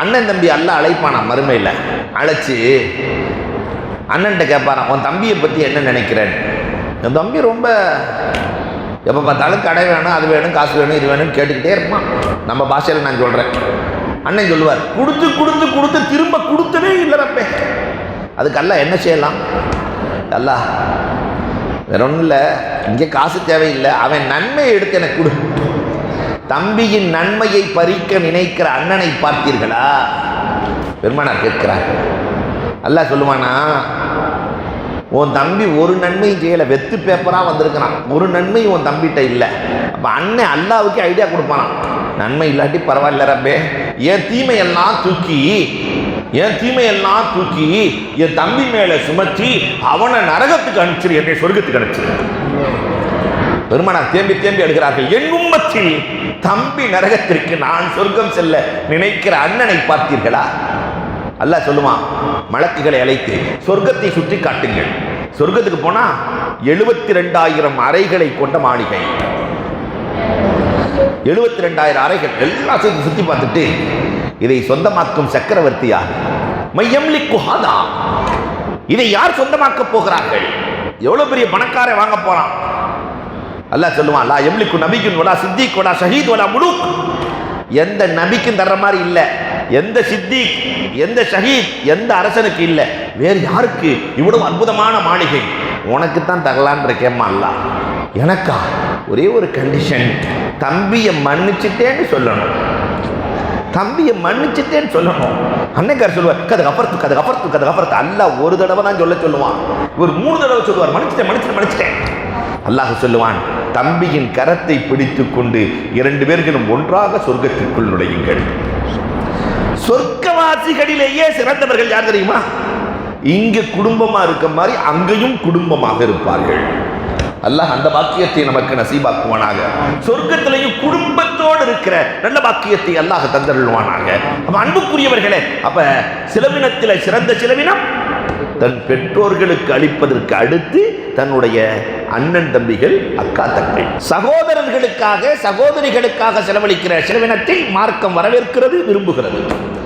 அண்ணன் தம்பி அல்ல அழைப்பானா? மறுமையில். அழைச்சி அண்ணன்ட்ட கேட்பாரான் உன் தம்பியை பற்றி என்ன நினைக்கிறேன்? என் தம்பி ரொம்ப எப்போ பார்த்தாலும் கடை வேணும் அது வேணும் காசு வேணும் இது வேணும்னு கேட்டுக்கிட்டே இருப்பான். நம்ம பாஷையில் நான் சொல்கிறேன் அண்ணன் சொல்லுவார் கொடுத்து கொடுத்து கொடுத்து திரும்ப கொடுத்ததே இல்லை ரப்பே. அதுக்கெல்லாம் என்ன செய்யலாம்? அல்லா வேற ஒன்றும் இல்லை. இங்கே காசு தேவையில்லை. அவன் நன்மையை எடுத்து எனக்கு கொடு. தம்பியின் நன்மையை பறிக்க நினைக்கிற அண்ணனை பார்த்தீர்களா? பெருமானார் கேட்கிறார். அல்ல சொல்லுவானா உன் தம்பி ஒரு நன்மையும் செய்யலை வெத்து பேப்பராக வந்திருக்கிறான். ஒரு நன்மையும் உன் தம்பிகிட்ட இல்லை. அப்போ அண்ணன் அல்லாவுக்கு ஐடியா கொடுப்பானான் நன்மை இல்லாட்டி பரவாயில்ல ரப்பே. என் தீமையெல்லாம் தூக்கி என் தீமையெல்லாம் தூக்கி என் தம்பி மேலே சுமத்தி அவனை நரகத்துக்கு அனுப்பிச்சிரு என்னை சொர்க்கத்துக்கு அனுப்பிச்சிரு. பெருமானார் தேம்பி தேம்பி எழுகிறார்கள் என் உம்மத்தில் தம்பி நரகத்திற்கு நான் சொர்க்கம் செல்ல நினைக்கிற அண்ணனை பார்த்தீர்களா? அல்ல சொல்லுவான் மலக்குகளை அழைத்து சொர்க்கத்தை சுற்றி காட்டுங்கள். சொர்க்கத்துக்கு போனா எழுபத்தி ரெண்டாயிரம் அறைகளை கொண்ட மாளிகை. எழுபத்தி ரெண்டாயிரம் அறைகள் எல்லாம் சேர்த்து சுற்றி பார்த்துட்டு இதை சொந்தமாக்கும் சக்கரவர்த்தியா மையம்லி குஹாதா இதை யார் சொந்தமாக்க போகிறார்கள்? எவ்வளவு பெரிய பணக்காரை வாங்க போறான்? அல்லாஹ் சொல்லுவான் லா எம்லிக்கு நபிக்கும் வலா சித்திக் வலா ஷஹீத் வலா முழுக் எந்த நபிக்கும் தர்ற மாதிரி இல்லை. எந்த சித்திக் எந்த ஷஹீத் எந்த அரசனுக்கு இல்லை. வேறு யாருக்கு? இவ்வளவு அற்புதமான மாளிகை. உனக்கு தான் தரலான் இருக்கேம்மா அல்லா எனக்கா? ஒரே ஒரு கண்டிஷன் தம்பியை மன்னிச்சிட்டேன்னு சொல்லணும். தம்பியை மன்னிச்சுட்டேன்னு சொல்லணும். அன்னைக்கார் சொல்லுவார் கதை அப்புறத்து கதை அப்புறத்து கதை அப்புறத்து அல்ல ஒரு தடவை தான் சொல்ல சொல்லுவான். ஒரு மூணு தடவை சொல்லுவார் மன்னிச்சிட்டேன் மன்னிச்சிட்டேன் மன்னிச்சிட்டேன். அல்லாஹ் சொல்லுவான் தம்பியின் கரத்தை பிடித்துக்கொண்டு இரண்டு பேர்களும் ஒன்றாக சொர்க்கத்திற்குள் நுழையுங்கள். சொர்க்கவாசிகளிலேயே சிறந்தவர்கள் யார் தெரியுமா? இங்கே குடும்பமா இருக்க மாதிரி அங்கேயும் குடும்பமாக இருப்பார்கள். அல்லாஹ் அந்த பாக்கியத்தை நமக்கு நசீபாக்குவானாக. சொர்க்கத்திலையும் குடும்பத்தோடு இருக்கிற நல்ல பாக்கியத்தை அல்லாஹ் தந்தருள்வானாக. அப்போ அன்புக்குரியவர்களே அப்ப சிலவினத்தில் சிறந்த சிலவினம்? தன் பெற்றோர்களுக்கு அளிப்பதற்கு அடுத்து தன்னுடைய அண்ணன் தம்பிகள் அக்கா தங்கை சகோதரர்களுக்காக சகோதரிகளுக்காக செலவழிக்கிற செலவினத்தை மார்க்கம் வரவேற்கிறது விரும்புகிறது.